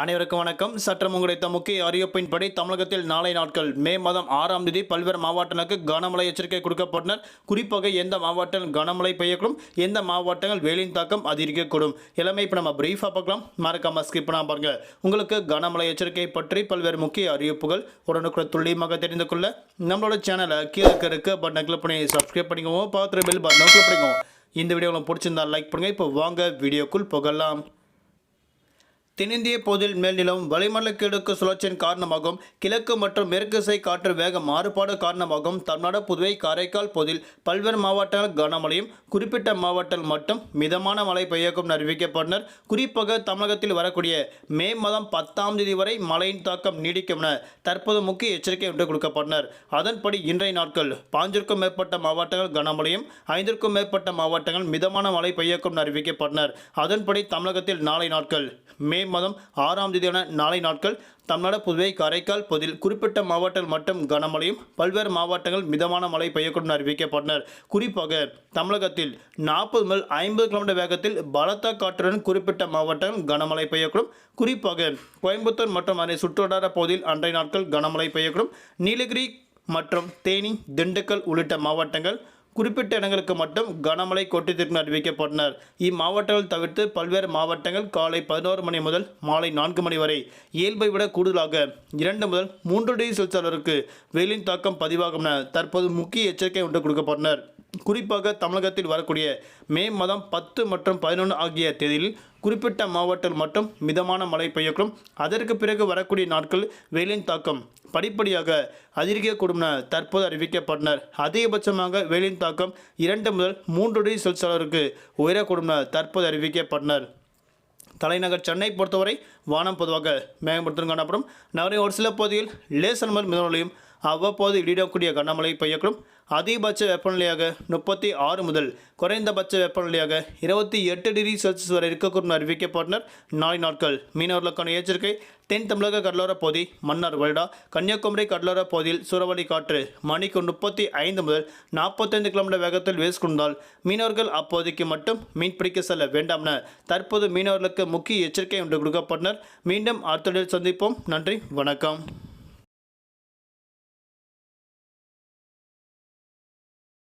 அனைவருக்கும் வணக்கம். சற்றம் உங்களுடைய முக்கிய அறிவிப்பின்படி தமிழகத்தில் நாளை நாட்கள் மே மாதம் ஆறாம் தேதி பல்வேறு மாவட்டங்களுக்கு கனமழை எச்சரிக்கை கொடுக்கப்பட்டனர். குறிப்பாக எந்த மாவட்டங்கள் கனமழை பெய்யக்கூடும் எந்த மாவட்டங்கள் வெயிலின் தாக்கம் அதிகரிக்கக்கூடும். எல்லாமே இப்போ நம்ம பிரீஃபாக பார்க்கலாம். மறக்காம ஸ்கிப் பண்ணாம பாருங்க. உங்களுக்கு கனமழை எச்சரிக்கை பற்றி பல்வேறு முக்கிய அறிவிப்புகள் உடனுக்குள்ள துல்லியமாக தெரிந்து கொள்ள நம்மளோட சேனலை கீழே இருக்க பட்டனை கிளிக் பண்ணி சப்ஸ்கிரைப் பண்ணிக்கோங்க. பார்த்துட்டு பில் பட்டனை கிளிக் பண்ணிக்கோங்க. இந்த வீடியோ உங்களுக்கு பிடிச்சிருந்தா லைக் பண்ணுங்கள் இப்போ வாங்க வீடியோக்குள் புகழலாம் தென்னிந்திய பகுதியில் மேல்நிலம் வளிமண்டல சுழற்சியின் காரணமாகவும் கிழக்கு மற்றும் மேற்கு திசை காற்று வேக மாறுபாடு காரணமாகவும் தமிழ்நாடு புதுவை காரைக்கால் பகுதியில் பல்வேறு மாவட்டங்கள் கனமழையும் குறிப்பிட்ட மாவட்டங்கள் மட்டும் மிதமான மழை பெய்யக்கும் அறிவிக்கப்பட்டனர். குறிப்பாக தமிழகத்தில் வரக்கூடிய மே மாதம் பத்தாம் தேதி வரை மழையின் தாக்கம் நீடிக்கும் என தற்போது முக்கிய எச்சரிக்கை ஒன்று கொடுக்கப்பட்டனர். அதன்படி இன்றைய நாட்கள் பாஞ்சிற்கும் மேற்பட்ட மாவட்டங்கள் கனமழையும் ஐந்திற்கும் மேற்பட்ட மாவட்டங்கள் மிதமான மழை பெய்யக்கும் அறிவிக்கப்பட்டனர். அதன்படி தமிழகத்தில் நாளை நாட்கள் மே மாதம் ஆறாம் தேதியான நாளை நாட்கள் தமிழ்நாடு புதுவை காரைக்கால் பகுதியில் குறிப்பிட்ட மாவட்டங்கள் மட்டும் கனமழையும் பல்வேறு மாவட்டங்கள் மிதமான மழை பெய்யக்கூடும் அறிவிக்கப்பட்டனர். குறிப்பாக தமிழகத்தில் நாற்பது முதல் ஐம்பது கிலோமீட்டர் வேகத்தில் பலத்த காற்றுடன் குறிப்பிட்ட மாவட்டங்கள் கனமழை பெய்யக்கூடும். குறிப்பாக கோயம்புத்தூர் மற்றும் அதனை சுற்றுவட்டார பகுதியில் அன்றைய நாட்கள் கனமழை பெய்யக்கூடும். நீலகிரி மற்றும் தேனி திண்டுக்கல் உள்ளிட்ட மாவட்டங்கள் குறிப்பிட்ட இடங்களுக்கு மட்டும் கனமழை கொட்டத்திற்கு அறிவிக்கப்பட்டனர். இம்மாவட்டங்கள் தவிர்த்து பல்வேறு மாவட்டங்கள் காலை பதினோரு மணி முதல் மாலை நான்கு மணி வரை இயல்பை விட கூடுதலாக இரண்டு முதல் மூன்று டிகிரி செல்சியஸ் அளவிற்கு வெயிலின் தாக்கம் பதிவாகும் என தற்போது முக்கிய எச்சரிக்கை ஒன்று கொடுக்கப்பட்டனர். குறிப்பாக தமிழகத்தில் வரக்கூடிய மே மாதம் பத்து மற்றும் பதினொன்று ஆகிய தேதியில் குறிப்பிட்ட மாவட்டங்கள் மட்டும் மிதமான மழை பெய்யக்கூடும். அதற்கு பிறகு வரக்கூடிய நாட்கள் வெயிலின் தாக்கம் படிப்படியாக அதிகரிக்கக்கூடும் என தற்போது அறிவிக்கப்பட்டனர். அதிகபட்சமாக வெயிலின் தாக்கம் இரண்டு முதல் மூன்று டிகிரி செல்சியஸ் அளவிற்கு உயரக்கூடும் என தற்போது அறிவிக்கப்பட்டனர். தலைநகர் சென்னை பொறுத்தவரை வானம் பொதுவாக மேகப்படுத்தும் காணப்படும். நகரின் ஒரு சில பகுதியில் லேசன் முதல் மிதமலையும் அவ்வப்போது இடிடக்கூடிய கனமழை பெய்யக்கூடும். அதிகபட்ச வெப்பநிலையாக முப்பத்தி ஆறு முதல் குறைந்தபட்ச வெப்பநிலையாக இருபத்தி எட்டு டிகிரி செல்சியஸ் வரை இருக்கக்கூடும் அறிவிக்கப்பட்டனர். நாளை நாட்கள் மீனவர்களுக்கான எச்சரிக்கை. தென் தமிழக கடலோரப் பகுதி மன்னார் வருடா கன்னியாகுமரி கடலோரப் பகுதியில் சூறாவளி காற்று மணிக்கு முப்பத்தி ஐந்து முதல் நாற்பத்தைந்து கிலோமீட்டர் வேகத்தில் வீசிக்கொண்டால் மீனவர்கள் அப்போதைக்கு மட்டும் மீன்பிடிக்க செல்ல வேண்டாம் என தற்போது மீனவர்களுக்கு முக்கிய எச்சரிக்கை ஒன்று கொடுக்கப்பட்டனர். மீண்டும் அடுத்த சந்திப்போம். நன்றி வணக்கம்.